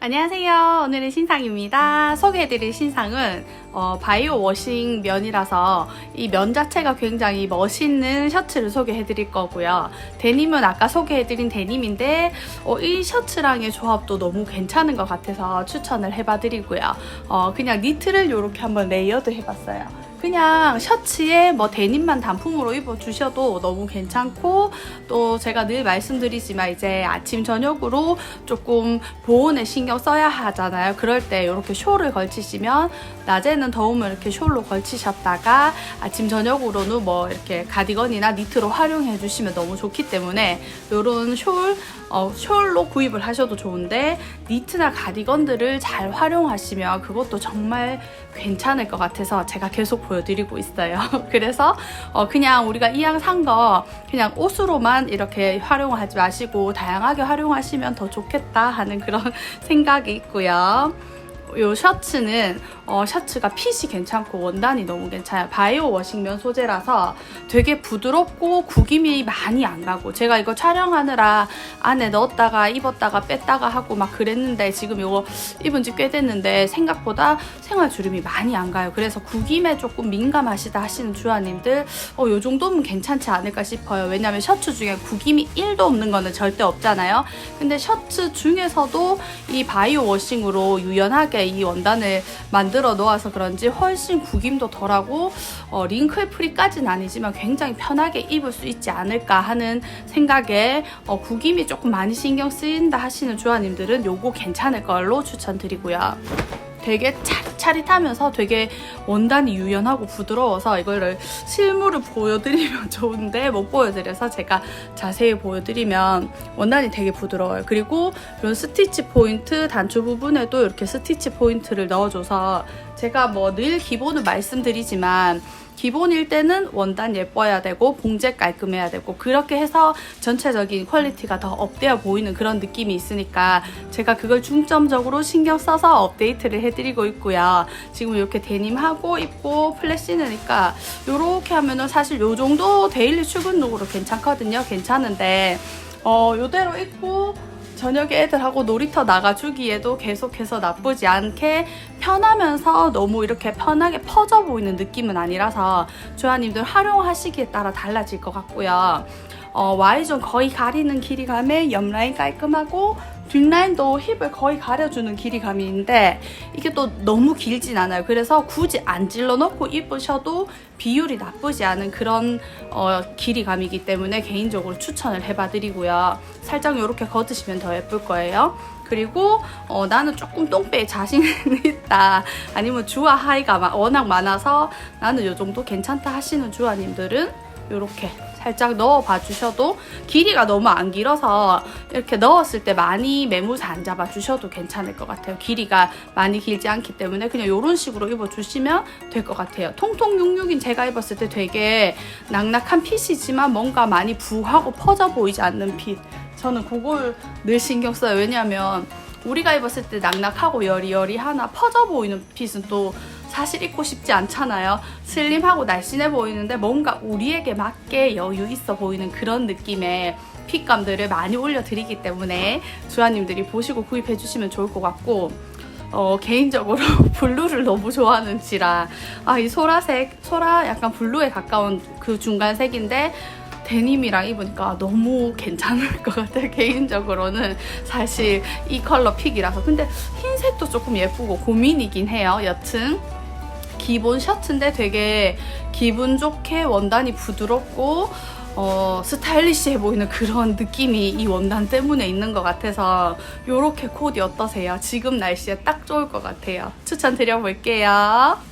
안녕하세요. 오늘의 신상입니다. 소개해드릴 신상은 어, 바이오 워싱 면이라서 이 면 자체가 굉장히 멋있는 셔츠를 소개해드릴 거고요. 데님은 아까 소개해드린 데님인데 어, 이 셔츠랑의 조합도 너무 괜찮은 것 같아서 추천을 해봐드리고요. 어, 그냥 니트를 이렇게 한번 레이어드 해봤어요. 그냥 셔츠에 뭐 데님만 단품으로 입어주셔도 너무 괜찮고 또 제가 늘 말씀드리지만 이제 아침 저녁으로 조금 보온에 신경 써야 하잖아요. 그럴 때 이렇게 숄을 걸치시면 낮에는 더우면 이렇게 숄로 걸치셨다가 아침 저녁으로는 뭐 이렇게 가디건이나 니트로 활용해 주시면 너무 좋기 때문에 이런 숄 어, 숄로 구입을 하셔도 좋은데 니트나 가디건들을 잘 활용하시면 그것도 정말 괜찮을 것 같아서 제가 계속 보여드리고 있어요. 그래서 어, 그냥 우리가 이왕 산 거 그냥 옷으로만 이렇게 활용하지 마시고 다양하게 활용하시면 더 좋겠다 하는 그런 생각이 있고요. 이 셔츠는 어, 셔츠가 핏이 괜찮고 원단이 너무 괜찮아요. 바이오 워싱면 소재라서 되게 부드럽고 구김이 많이 안 가고 제가 이거 촬영하느라 안에 넣었다가 입었다가 뺐다가 하고 막 그랬는데 지금 이거 입은 지 꽤 됐는데 생각보다 생활 주름이 많이 안 가요. 그래서 구김에 조금 민감하시다 하시는 주아님들 어, 요 정도면 괜찮지 않을까 싶어요. 왜냐면 셔츠 중에 구김이 1도 없는 거는 절대 없잖아요. 근데 셔츠 중에서도 이 바이오 워싱으로 유연하게 이 원단을 만들어 놓아서 그런지 훨씬 구김도 덜하고 어, 링클 프리까지는 아니지만 굉장히 편하게 입을 수 있지 않을까 하는 생각에 어, 구김이 조금 많이 신경 쓰인다 하시는 주아님들은 요거 괜찮을 걸로 추천드리고요. 되게 차릿차릿하면서 되게 원단이 유연하고 부드러워서 이거를 실물을 보여드리면 좋은데 못 보여드려서 제가 자세히 보여드리면 원단이 되게 부드러워요. 그리고 이런 스티치 포인트 단추 부분에도 이렇게 스티치 포인트를 넣어줘서 제가 뭐 늘 기본을 말씀드리지만 기본일 때는 원단 예뻐야 되고 봉제 깔끔해야 되고 그렇게 해서 전체적인 퀄리티가 더 업되어 보이는 그런 느낌이 있으니까 제가 그걸 중점적으로 신경 써서 업데이트를 해드리고 있고요. 지금 이렇게 데님하고 입고 플래시느니까 이렇게 하면은 사실 요 정도 데일리 출근룩으로 괜찮거든요. 괜찮은데 어 요대로 입고 저녁에 애들하고 놀이터 나가주기에도 계속해서 나쁘지 않게 편하면서 너무 이렇게 편하게 퍼져 보이는 느낌은 아니라서 주아님들 활용하시기에 따라 달라질 것 같고요. 어, Y존 거의 가리는 길이감에 옆라인 깔끔하고 뒷라인도 힙을 거의 가려주는 길이감인데 이게 또 너무 길진 않아요. 그래서 굳이 안 찔러 넣고 입으셔도 비율이 나쁘지 않은 그런 어, 길이감이기 때문에 개인적으로 추천을 해봐드리고요. 살짝 이렇게 걷으시면 더 예쁠 거예요. 그리고 어, 나는 조금 똥배에 자신 있다 아니면 주아 하이가 워낙 많아서 나는 이 정도 괜찮다 하시는 주아님들은 이렇게 살짝 넣어봐 주셔도 길이가 너무 안 길어서 이렇게 넣었을 때 많이 매무새 안 잡아 주셔도 괜찮을 것 같아요. 길이가 많이 길지 않기 때문에 그냥 이런 식으로 입어주시면 될 것 같아요. 통통 66인 제가 입었을 때 되게 낙낙한 핏이지만 뭔가 많이 부하고 퍼져 보이지 않는 핏. 저는 그걸 늘 신경 써요. 왜냐하면 우리가 입었을 때 낙낙하고 여리여리 하나 퍼져 보이는 핏은 또 사실 입고 싶지 않잖아요. 슬림하고 날씬해 보이는데 뭔가 우리에게 맞게 여유 있어 보이는 그런 느낌의 핏감들을 많이 올려드리기 때문에 주아님들이 보시고 구입해 주시면 좋을 것 같고 어, 개인적으로 블루를 너무 좋아하는지라 아 이 소라색 소라 약간 블루에 가까운 그 중간색인데 데님이랑 입으니까 너무 괜찮을 것 같아요. 개인적으로는 사실 이 컬러 픽이라서. 근데 흰색도 조금 예쁘고 고민이긴 해요. 여튼. 기본 셔츠인데 되게 기분 좋게 원단이 부드럽고 어, 스타일리시해 보이는 그런 느낌이 이 원단 때문에 있는 것 같아서 이렇게 코디 어떠세요? 지금 날씨에 딱 좋을 것 같아요. 추천드려볼게요.